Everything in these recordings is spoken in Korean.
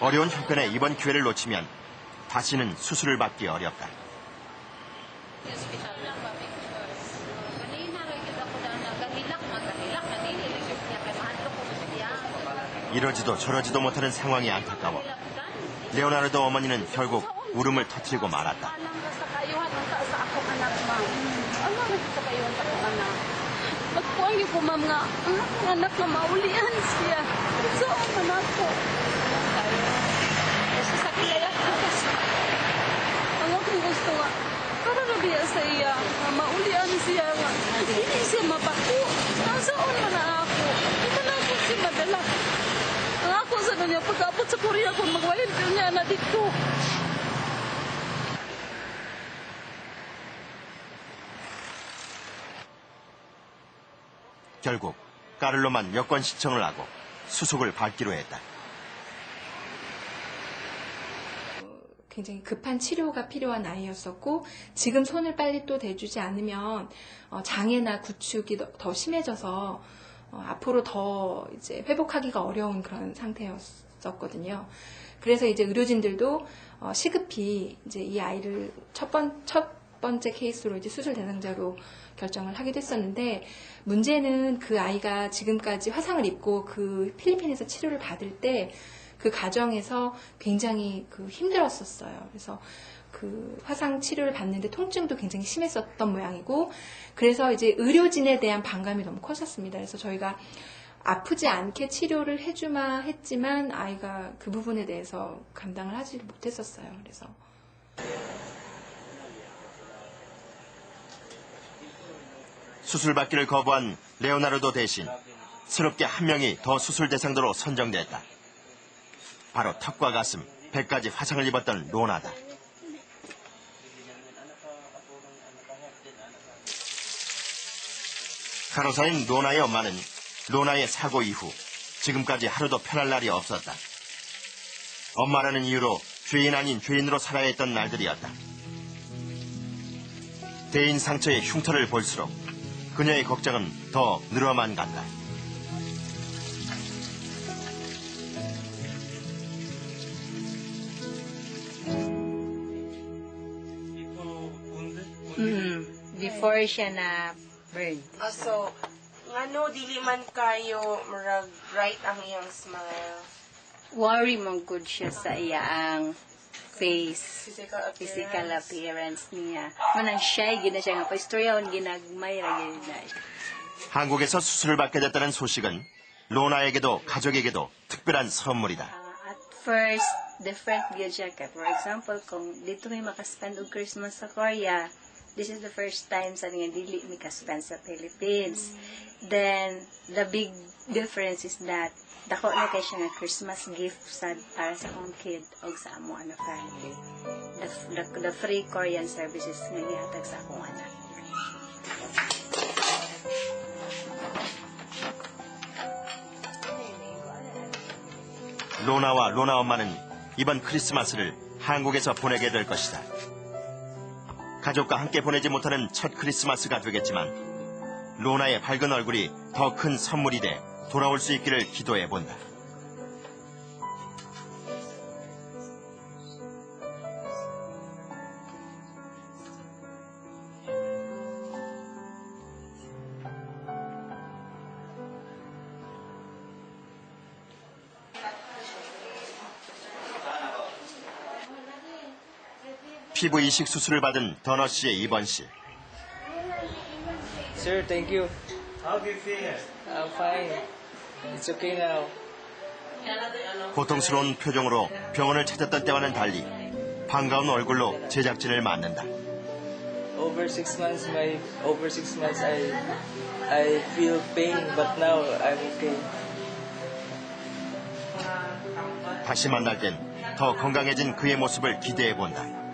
어려운 형편에 이번 기회를 놓치면 다시는 수술을 받기 어렵다. 이러지도 저러지도 못하는 상황이 안타까워. 레오나르도 어머니는 결국 울음을 터뜨리고 말았다. Anang sa kayuhan ng sa, sa akong anak, ma'am. Ano rin sa kayuhan sa akong anak? Magkuhan niyo po, ma'am, nga ang akong anak na maulian siya. So, ang anak ko. Kasi sa kilala ko kasi. Ang akong gusto nga, kararabiya sa iya, nga maulian siya nga. Hindi siya mapako. Nasaan man na ako? Hindi man ako siya madala. Ang niya, pagkapot sa Korea ko, magwahin ko niya na dito. 결국 까를로만 여권 신청을 하고 수속을 받기로 했다. 굉장히 급한 치료가 필요한 아이였었고 지금 손을 빨리 또 대주지 않으면 어, 장애나 구축이 더, 더 심해져서 어, 앞으로 더 이제 회복하기가 어려운 그런 상태였었거든요. 그래서 이제 의료진들도 어, 시급히 이제 이 아이를 첫, 번, 첫 번째 케이스로 이제 수술 대상자로 결정을 하게 됐었는데 문제는 그 아이가 지금까지 화상을 입고 그 필리핀에서 치료를 받을 때 그 과정에서 굉장히 그 힘들었었어요. 그래서 그 화상 치료를 받는데 통증도 굉장히 심했었던 모양이고 그래서 이제 의료진에 대한 반감이 너무 커졌습니다. 그래서 저희가 아프지 않게 치료를 해주마 했지만 아이가 그 부분에 대해서 감당을 하지 못했었어요. 그래서 수술 받기를 거부한 레오나르도 대신 새롭게 한 명이 더 수술 대상자로 선정됐다. 바로 턱과 가슴, 배까지 화상을 입었던 로나다. 간호사인 로나의 엄마는 로나의 사고 이후 지금까지 하루도 편할 날이 없었다. 엄마라는 이유로 죄인 아닌 죄인으로 살아야 했던 날들이었다. 대인 상처의 흉터를 볼수록 그녀의 걱정은 더 늘어만 간다. Mm, before siya na burn. Ah, so, ngano dili man kayo murag bright ang iyang smile. Worry mong good siya sa iyang face. Physical appearance. Physical appearance niya. Manang shy, gina siya nga. Paistoryaon, ginagmay, ra gyud na siya. 한국에서 수술을 받게 됐다는 소식은 로나에게도 가족에게도 특별한 선물이다. Uh, at first, different gyud siya. Kaya, for example, kung dito may makaspend og Christmas sa Korea, this is the first time sa nga dili mi kaspend sa Philippines. Then, the big difference is that dako na kay siya nga Christmas gift sa para sa akong kid o sa amo nga family. The, the, the free Korean services nga gihatag sa akong anak. 로나와 로나 엄마는 이번 크리스마스를 한국에서 보내게 될 것이다. 가족과 함께 보내지 못하는 첫 크리스마스가 되겠지만 로나의 밝은 얼굴이 더 큰 선물이 돼 돌아올 수 있기를 기도해 본다. 피부 이식 수술을 받은 더너 씨의 입원 실. Sir, thank you. How do you feel? I'm fine. It's okay now. 고통스러운 표정으로 병원을 찾았던 때와는 달리 반가운 얼굴로 제작진을 만난다. Over six months, my over six months, I I feel pain, but now I'm okay. 다시 만날 땐 더 건강해진 그의 모습을 기대해 본다.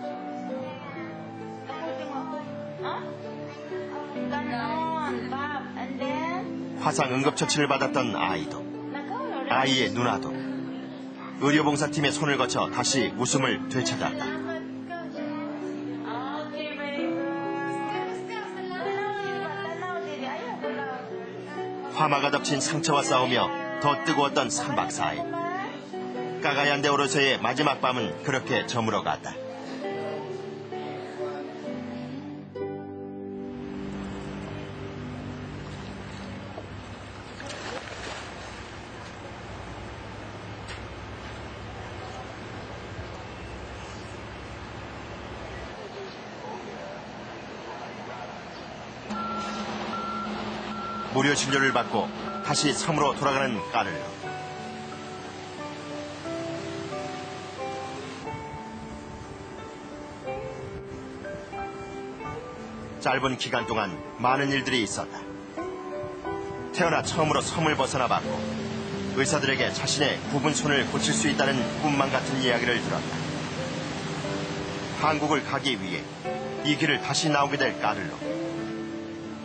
화상 응급처치를 받았던 아이도 아이의 누나도 의료봉사팀의 손을 거쳐 다시 웃음을 되찾았다. 화마가 덮친 상처와 싸우며 더 뜨거웠던 3박 4일. 까가얀데 오로서의 마지막 밤은 그렇게 저물어 갔다. 무료 진료를 받고 다시 섬으로 돌아가는 까를로. 짧은 기간 동안 많은 일들이 있었다. 태어나 처음으로 섬을 벗어나 봤고 의사들에게 자신의 굽은 손을 고칠 수 있다는 꿈만 같은 이야기를 들었다. 한국을 가기 위해 이 길을 다시 나오게 될 까를로.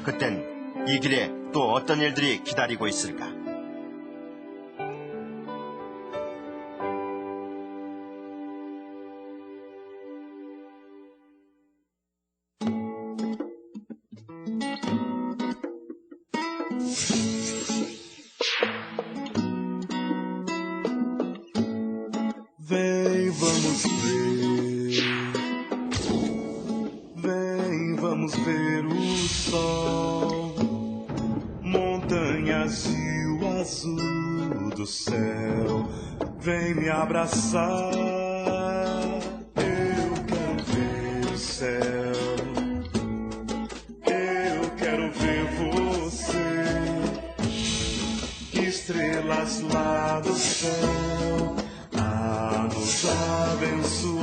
그땐 이 길에 또 어떤 일들이 기다리고 있을까? Vem, vamos ver. Vem, vamos ver o sol. Montanhas e o azul do céu. Vem me abraçar. Eu quero ver o céu. Eu quero ver você. Estrelas lá do céu a nos abençoar.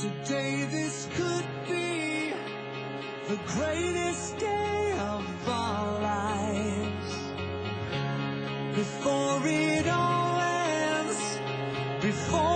Today this could be the greatest day of our lives. Before it all ends, before